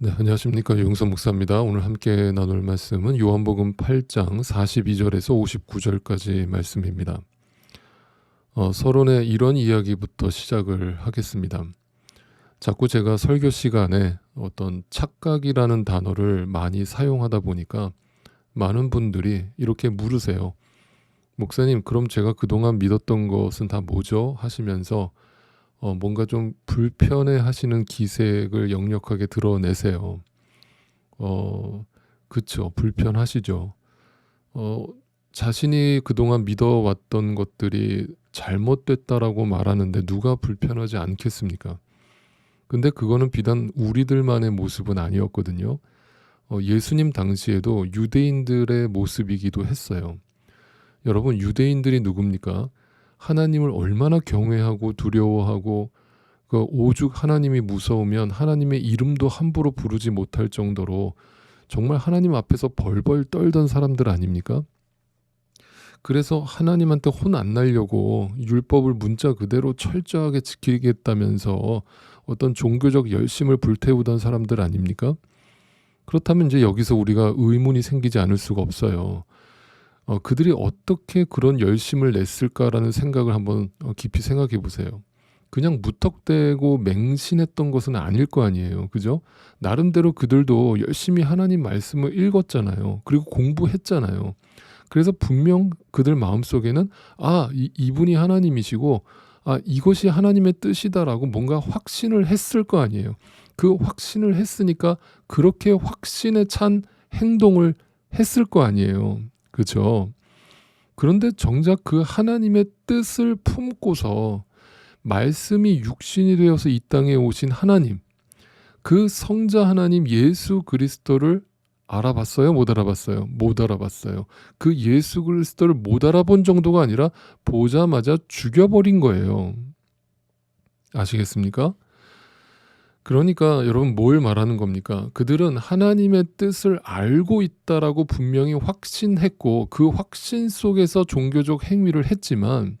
네, 안녕하십니까. 용서 목사입니다. 오늘 함께 나눌 말씀은 요한복음 8장 42절에서 59절까지 말씀입니다. 어, 서론의 이런 이야기부터 시작을 하겠습니다. 자꾸 제가 설교 시간에 어떤 착각이라는 단어를 많이 사용하다 보니까 많은 분들이 이렇게 물으세요. 목사님, 그럼 제가 그동안 믿었던 것은 다 뭐죠? 하시면서 어, 뭔가 좀 불편해 하시는 기색을 역력하게 드러내세요. 어, 그쵸. 불편하시죠. 어, 자신이 그동안 믿어왔던 것들이 잘못됐다라고 말하는데 누가 불편하지 않겠습니까? 근데 그거는 비단 우리들만의 모습은 아니었거든요. 어, 예수님 당시에도 유대인들의 모습이기도 했어요. 여러분, 유대인들이 누굽니까? 하나님을 얼마나 경외하고 두려워하고 그 오죽 하나님이 무서우면 하나님의 이름도 함부로 부르지 못할 정도로 정말 하나님 앞에서 벌벌 떨던 사람들 아닙니까? 그래서 하나님한테 혼 안 날려고 율법을 문자 그대로 철저하게 지키겠다면서 어떤 종교적 열심을 불태우던 사람들 아닙니까? 그렇다면 이제 여기서 우리가 의문이 생기지 않을 수가 없어요. 어, 그들이 어떻게 그런 열심을 냈을까라는 생각을 한번 어, 깊이 생각해 보세요. 그냥 무턱대고 맹신했던 것은 아닐 거 아니에요. 그죠? 나름대로 그들도 열심히 하나님 말씀을 읽었잖아요. 그리고 공부했잖아요. 그래서 분명 그들 마음속에는 아, 이, 이분이 하나님이시고 아, 이것이 하나님의 뜻이다라고 뭔가 확신을 했을 거 아니에요. 그 확신을 했으니까 그렇게 확신에 찬 행동을 했을 거 아니에요. 그죠? 그런데 정작 그 하나님의 뜻을 품고서 말씀이 육신이 되어서 이 땅에 오신 하나님, 그 성자 하나님 예수 그리스도를 알아봤어요? 못 알아봤어요? 못 알아봤어요. 그 예수 그리스도를 못 알아본 정도가 아니라 보자마자 죽여버린 거예요. 아시겠습니까? 그러니까 여러분 뭘 말하는 겁니까? 그들은 하나님의 뜻을 알고 있다라고 분명히 확신했고 그 확신 속에서 종교적 행위를 했지만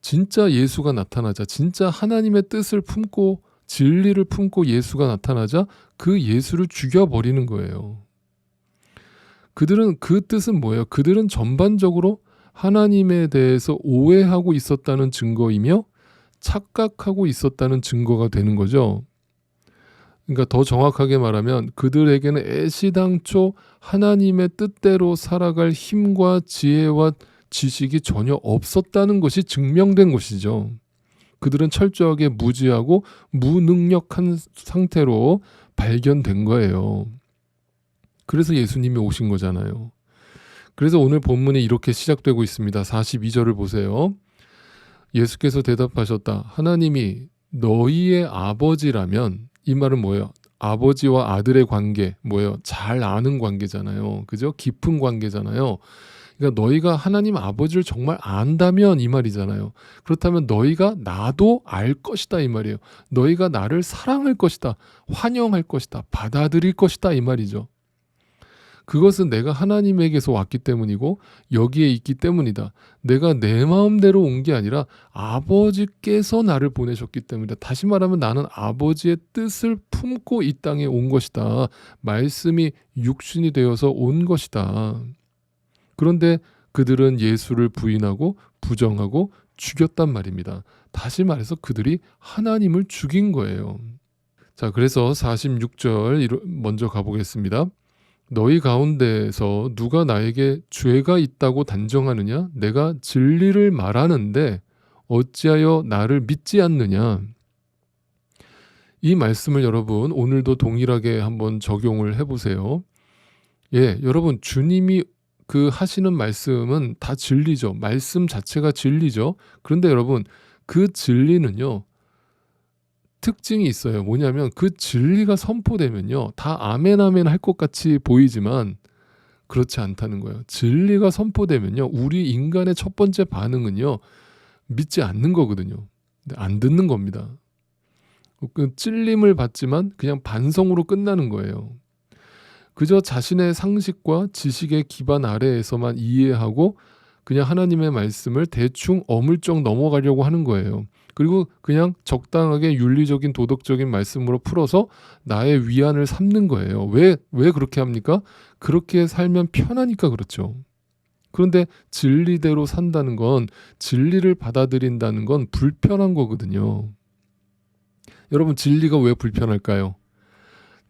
진짜 예수가 나타나자 진짜 하나님의 뜻을 품고 진리를 품고 예수가 나타나자 그 예수를 죽여버리는 거예요. 그들은 그 뜻은 뭐예요? 그들은 전반적으로 하나님에 대해서 오해하고 있었다는 증거이며 착각하고 있었다는 증거가 되는 거죠. 그러니까 더 정확하게 말하면 그들에게는 애시당초 하나님의 뜻대로 살아갈 힘과 지혜와 지식이 전혀 없었다는 것이 증명된 것이죠. 그들은 철저하게 무지하고 무능력한 상태로 발견된 거예요. 그래서 예수님이 오신 거잖아요. 그래서 오늘 본문이 이렇게 시작되고 있습니다. 42절을 보세요. 예수께서 대답하셨다. 하나님이 너희의 아버지라면 이 말은 뭐예요? 아버지와 아들의 관계 뭐예요? 잘 아는 관계잖아요. 그죠? 깊은 관계잖아요. 그러니까 너희가 하나님 아버지를 정말 안다면 이 말이잖아요. 그렇다면 너희가 나도 알 것이다 이 말이에요. 너희가 나를 사랑할 것이다. 환영할 것이다. 받아들일 것이다 이 말이죠. 그것은 내가 하나님에게서 왔기 때문이고 여기에 있기 때문이다. 내가 내 마음대로 온 게 아니라 아버지께서 나를 보내셨기 때문이다. 다시 말하면 나는 아버지의 뜻을 품고 이 땅에 온 것이다. 말씀이 육신이 되어서 온 것이다. 그런데 그들은 예수를 부인하고 부정하고 죽였단 말입니다. 다시 말해서 그들이 하나님을 죽인 거예요. 자, 그래서 46절 먼저 가보겠습니다. 너희 가운데서 누가 나에게 죄가 있다고 단정하느냐? 내가 진리를 말하는데 어찌하여 나를 믿지 않느냐? 이 말씀을 여러분 오늘도 동일하게 한번 적용을 해보세요. 예, 여러분 주님이 그 하시는 말씀은 다 진리죠. 말씀 자체가 진리죠. 그런데 여러분 그 진리는요. 특징이 있어요. 뭐냐면 그 진리가 선포되면요. 다 아멘 아멘 할 것 같이 보이지만 그렇지 않다는 거예요. 진리가 선포되면요. 우리 인간의 첫 번째 반응은요. 믿지 않는 거거든요. 안 듣는 겁니다. 그 찔림을 받지만 그냥 반성으로 끝나는 거예요. 그저 자신의 상식과 지식의 기반 아래에서만 이해하고 그냥 하나님의 말씀을 대충 어물쩍 넘어가려고 하는 거예요. 그리고 그냥 적당하게 윤리적인 도덕적인 말씀으로 풀어서 나의 위안을 삼는 거예요. 왜, 왜 그렇게 합니까? 그렇게 살면 편하니까 그렇죠. 그런데 진리대로 산다는 건 진리를 받아들인다는 건 불편한 거거든요. 여러분, 진리가 왜 불편할까요?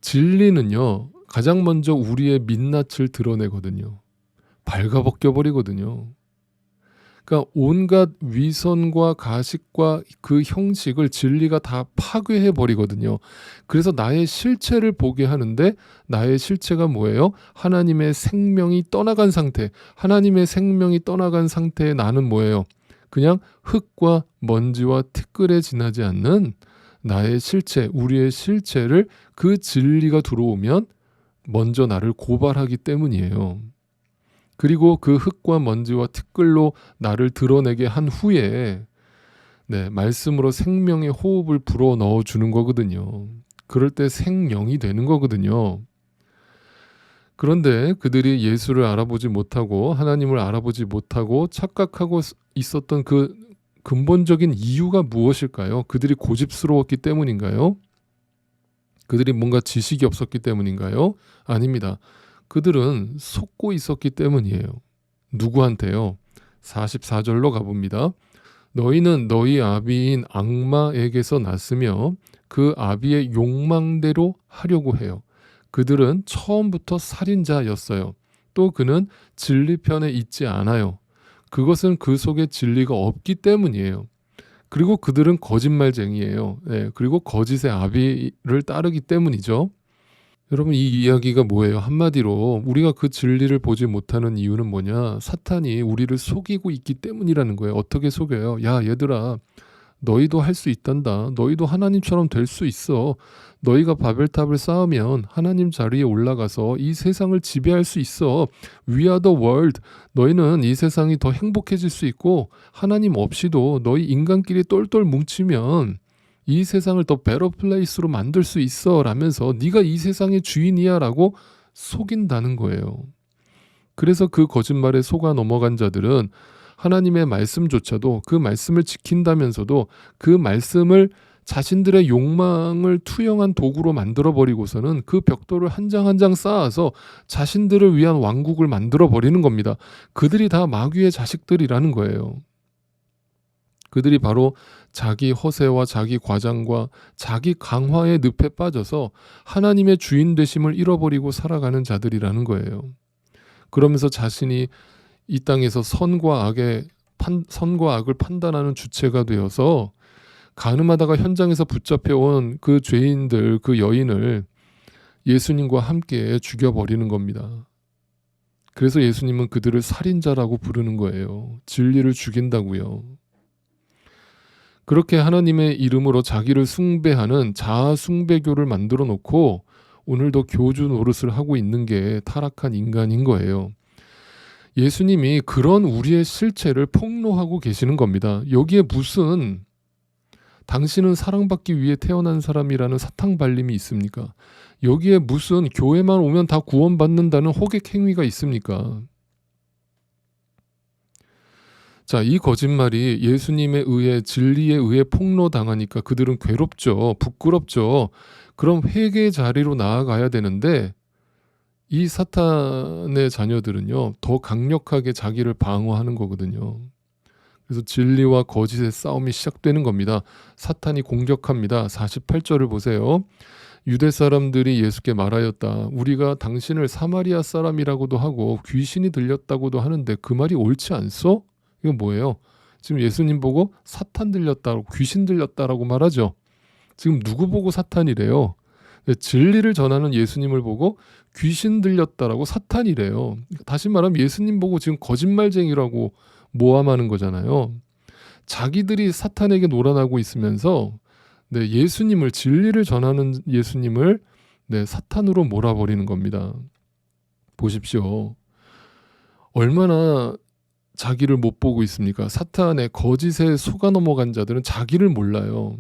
진리는요, 가장 먼저 우리의 민낯을 드러내거든요. 발가벗겨 버리거든요. 그러니까 온갖 위선과 가식과 그 형식을 진리가 다 파괴해 버리거든요. 그래서 나의 실체를 보게 하는데 나의 실체가 뭐예요? 하나님의 생명이 떠나간 상태. 하나님의 생명이 떠나간 상태에 나는 뭐예요? 그냥 흙과 먼지와 티끌에 지나지 않는 나의 실체, 우리의 실체를 그 진리가 들어오면 먼저 나를 고발하기 때문이에요. 그리고 그 흙과 먼지와 티끌로 나를 드러내게 한 후에 네, 말씀으로 생명의 호흡을 불어 넣어 주는 거거든요. 그럴 때 생명이 되는 거거든요. 그런데 그들이 예수를 알아보지 못하고 하나님을 알아보지 못하고 착각하고 있었던 그 근본적인 이유가 무엇일까요? 그들이 고집스러웠기 때문인가요? 그들이 뭔가 지식이 없었기 때문인가요? 아닙니다. 그들은 속고 있었기 때문이에요. 누구한테요? 44절로 가봅니다. 너희는 너희 아비인 악마에게서 났으며 그 아비의 욕망대로 하려고 해요. 그들은 처음부터 살인자였어요. 또 그는 진리편에 있지 않아요. 그것은 그 속에 진리가 없기 때문이에요. 그리고 그들은 거짓말쟁이에요. 네, 그리고 거짓의 아비를 따르기 때문이죠. 여러분 이 이야기가 뭐예요? 한마디로 우리가 그 진리를 보지 못하는 이유는 뭐냐? 사탄이 우리를 속이고 있기 때문이라는 거예요. 어떻게 속여요? 야 얘들아 너희도 할 수 있단다. 너희도 하나님처럼 될 수 있어. 너희가 바벨탑을 쌓으면 하나님 자리에 올라가서 이 세상을 지배할 수 있어. We are the world. 너희는 이 세상이 더 행복해질 수 있고 하나님 없이도 너희 인간끼리 똘똘 뭉치면 이 세상을 더 베러 플레이스로 만들 수 있어 라면서 네가 이 세상의 주인이야 라고 속인다는 거예요. 그래서 그 거짓말에 속아 넘어간 자들은 하나님의 말씀조차도 그 말씀을 지킨다면서도 그 말씀을 자신들의 욕망을 투영한 도구로 만들어 버리고서는 그 벽돌을 한 장 한장 쌓아서 자신들을 위한 왕국을 만들어 버리는 겁니다. 그들이 다 마귀의 자식들이라는 거예요. 그들이 바로 자기 허세와 자기 과장과 자기 강화의 늪에 빠져서 하나님의 주인 되심을 잃어버리고 살아가는 자들이라는 거예요. 그러면서 자신이 이 땅에서 선과 악의 판, 선과 악을 판단하는 주체가 되어서 가늠하다가 현장에서 붙잡혀온 그 죄인들, 그 여인을 예수님과 함께 죽여버리는 겁니다. 그래서 예수님은 그들을 살인자라고 부르는 거예요. 진리를 죽인다고요. 그렇게 하나님의 이름으로 자기를 숭배하는 자아 숭배교를 만들어 놓고 오늘도 교주 노릇을 하고 있는 게 타락한 인간인 거예요. 예수님이 그런 우리의 실체를 폭로하고 계시는 겁니다. 여기에 무슨 당신은 사랑받기 위해 태어난 사람이라는 사탕 발림이 있습니까? 여기에 무슨 교회만 오면 다 구원받는다는 호객 행위가 있습니까? 자, 이 거짓말이 예수님에 의해 진리에 의해 폭로당하니까 그들은 괴롭죠. 부끄럽죠. 그럼 회개의 자리로 나아가야 되는데 이 사탄의 자녀들은요. 더 강력하게 자기를 방어하는 거거든요. 그래서 진리와 거짓의 싸움이 시작되는 겁니다. 사탄이 공격합니다. 48절을 보세요. 유대 사람들이 예수께 말하였다. 우리가 당신을 사마리아 사람이라고도 하고 귀신이 들렸다고도 하는데 그 말이 옳지 않소? 이건 뭐예요? 지금 예수님 보고 사탄 들렸다고 귀신 들렸다라고 말하죠. 지금 누구 보고 사탄이래요? 네, 진리를 전하는 예수님을 보고 귀신 들렸다라고 사탄이래요. 다시 말하면 예수님 보고 지금 거짓말쟁이라고 모함하는 거잖아요. 자기들이 사탄에게 놀아나고 있으면서 네, 예수님을 진리를 전하는 예수님을 네, 사탄으로 몰아버리는 겁니다. 보십시오. 얼마나 자기를 못 보고 있습니까? 사탄의 거짓에 속아 넘어간 자들은 자기를 몰라요.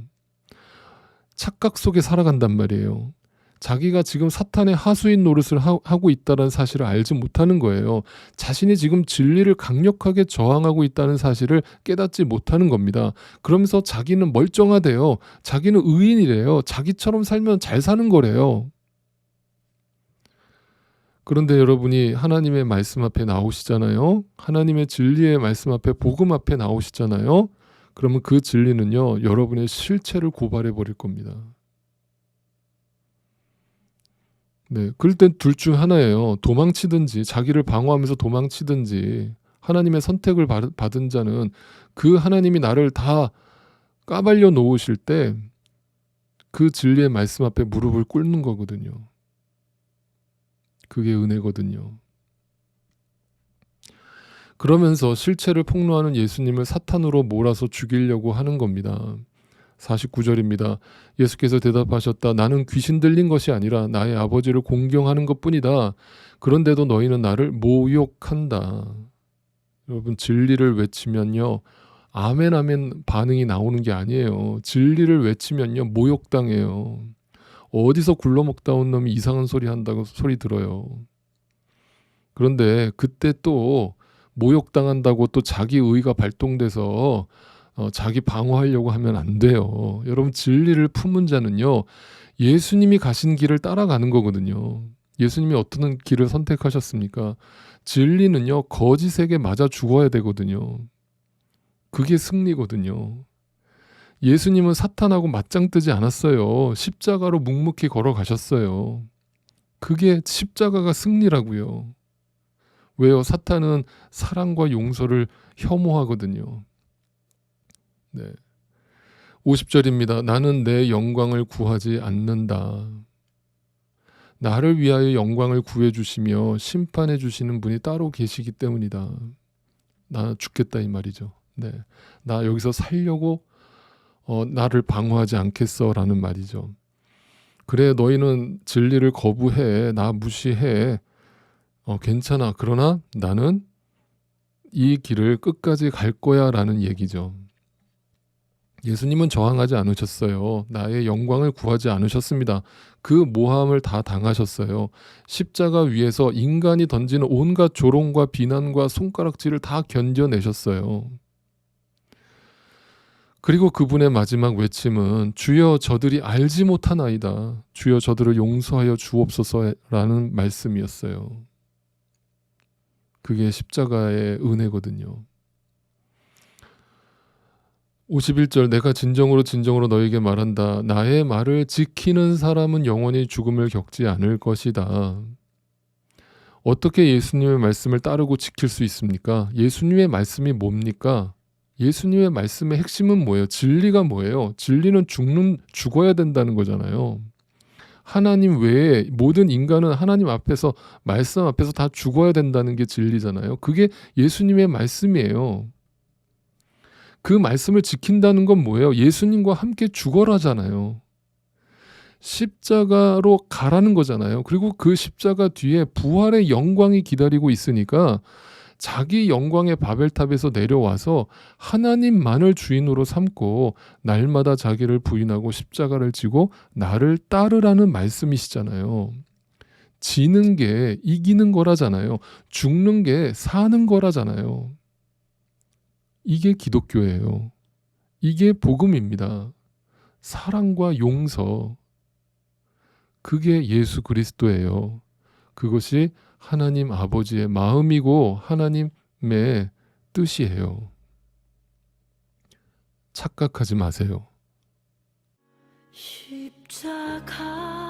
착각 속에 살아간단 말이에요. 자기가 지금 사탄의 하수인 노릇을 하, 하고 있다는 사실을 알지 못하는 거예요. 자신이 지금 진리를 강력하게 저항하고 있다는 사실을 깨닫지 못하는 겁니다. 그러면서 자기는 멀쩡하대요. 자기는 의인이래요. 자기처럼 살면 잘 사는 거래요. 그런데 여러분이 하나님의 말씀 앞에 나오시잖아요. 하나님의 진리의 말씀 앞에 복음 앞에 나오시잖아요. 그러면 그 진리는요, 여러분의 실체를 고발해 버릴 겁니다. 네, 그럴 땐 둘 중 하나예요. 도망치든지 자기를 방어하면서 도망치든지 하나님의 선택을 받- 받은 자는 그 하나님이 나를 다 까발려 놓으실 때 그 진리의 말씀 앞에 무릎을 꿇는 거거든요. 그게 은혜거든요. 그러면서 실체를 폭로하는 예수님을 사탄으로 몰아서 죽이려고 하는 겁니다. 49절입니다. 예수께서 대답하셨다. 나는 귀신 들린 것이 아니라 나의 아버지를 공경하는 것 뿐이다. 그런데도 너희는 나를 모욕한다. 여러분, 진리를 외치면요. 아멘, 아멘 반응이 나오는 게 아니에요. 진리를 외치면요. 모욕당해요. 어디서 굴러먹다 온 놈이 이상한 소리 한다고 소리 들어요. 그런데 그때 또 모욕당한다고 또 자기 의가 발동돼서 어, 자기 방어하려고 하면 안 돼요. 여러분 진리를 품은 자는요 예수님이 가신 길을 따라가는 거거든요. 예수님이 어떤 길을 선택하셨습니까? 진리는요 거짓에게 맞아 죽어야 되거든요. 그게 승리거든요. 예수님은 사탄하고 맞짱 뜨지 않았어요. 십자가로 묵묵히 걸어가셨어요. 그게 십자가가 승리라고요. 왜요? 사탄은 사랑과 용서를 혐오하거든요. 네. 50절입니다. 나는 내 영광을 구하지 않는다. 나를 위하여 영광을 구해 주시며 심판해 주시는 분이 따로 계시기 때문이다. 나 죽겠다 이 말이죠. 네. 나 여기서 살려고 어, 나를 방어하지 않겠어라는 말이죠. 그래 너희는 진리를 거부해 나 무시해 어, 괜찮아 그러나 나는 이 길을 끝까지 갈 거야라는 얘기죠. 예수님은 저항하지 않으셨어요. 나의 영광을 구하지 않으셨습니다. 그 모함을 다 당하셨어요. 십자가 위에서 인간이 던지는 온갖 조롱과 비난과 손가락질을 다 견뎌내셨어요. 그리고 그분의 마지막 외침은 주여 저들이 알지 못하나이다. 주여 저들을 용서하여 주옵소서라는 말씀이었어요. 그게 십자가의 은혜거든요. 51절 내가 진정으로 진정으로 너에게 말한다. 나의 말을 지키는 사람은 영원히 죽음을 겪지 않을 것이다. 어떻게 예수님의 말씀을 따르고 지킬 수 있습니까? 예수님의 말씀이 뭡니까? 예수님의 말씀의 핵심은 뭐예요? 진리가 뭐예요? 진리는 죽는 죽어야 된다는 거잖아요. 하나님 외에 모든 인간은 하나님 앞에서 말씀 앞에서 다 죽어야 된다는 게 진리잖아요. 그게 예수님의 말씀이에요. 그 말씀을 지킨다는 건 뭐예요? 예수님과 함께 죽어라잖아요. 십자가로 가라는 거잖아요. 그리고 그 십자가 뒤에 부활의 영광이 기다리고 있으니까 자기 영광의 바벨탑에서 내려와서 하나님만을 주인으로 삼고 날마다 자기를 부인하고 십자가를 지고 나를 따르라는 말씀이시잖아요. 지는 게 이기는 거라잖아요. 죽는 게 사는 거라잖아요. 이게 기독교예요. 이게 복음입니다. 사랑과 용서. 그게 예수 그리스도예요. 그것이 하나님 아버지의 마음이고 하나님의 뜻이에요. 착각하지 마세요. 십자가